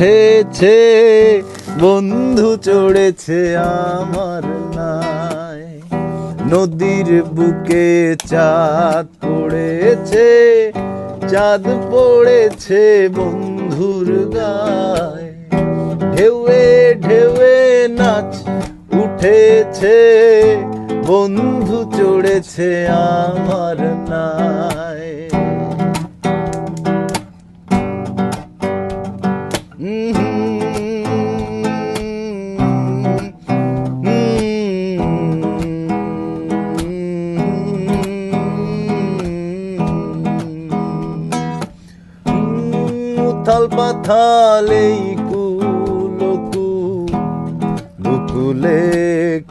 উঠেছে, বন্ধু চড়েছে আমার নাই। নদীর বুকে চাঁদ পড়েছে চাঁদ পড়েছে বন্ধুর গায়। ঢেউয়ে ঢেউয়ে নাচ উঠেছে, বন্ধু চড়েছে আমার নাই। উথাল পাথাল এই কুলকু দুকুলে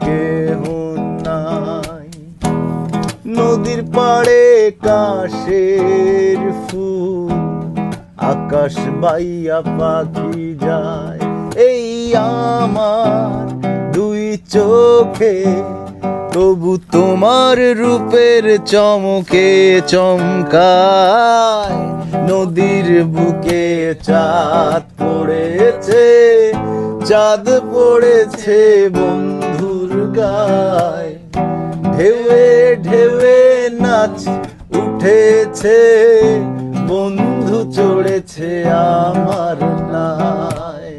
কেহ নাই। নদীর পাড়ে কাশের ফুল, আকাশ বাইয়া পাখি যায়। এই আমার দুই চোখে তবু তোমার রূপের চমকে চমকায়, নদীর বুকে চাঁদ পড়েছে চাঁদ পড়েছে বন্ধুর গায়। ঢেউয়ে ঢেউয়ে নাচ উঠেছে, বন্ধু চড়েছে আমার নাই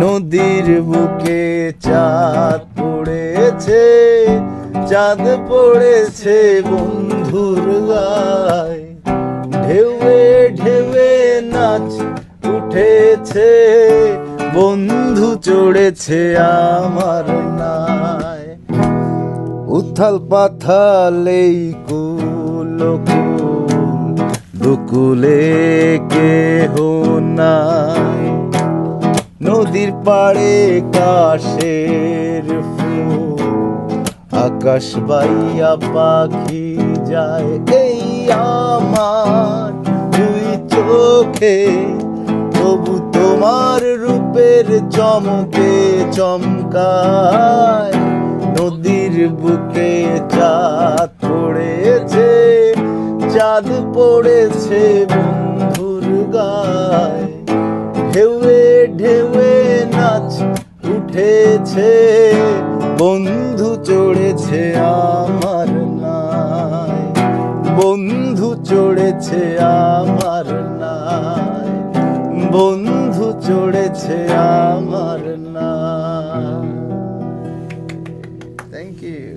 নদীর বুকে চাঁদ পড়েছে, চাঁদ পড়েছে বন্ধুর গায়। ঢেউয়ে ঢেউয়ে নাচ উঠেছে, বন্ধু চড়েছে আমার নাই উথাল পাথাল এই কুল, দুকুলে কেহ নাই। নদীর পাড়ে কাশের আকাশ বাইয়া পাখি যায়, এই আমার দুই চোখে। তবু তোমার রূপের চমকে চমকায়, নদীর বুকে চাঁদ পড়েছে চাঁদ পড়েছে বন্ধুর গায়। ঢেউয়ে ঢেউয়ে বন্ধু চড়েছে আমার নাই। বন্ধু চড়েছে আমার নাই। বন্ধু চড়েছে আমার নাই। Thank you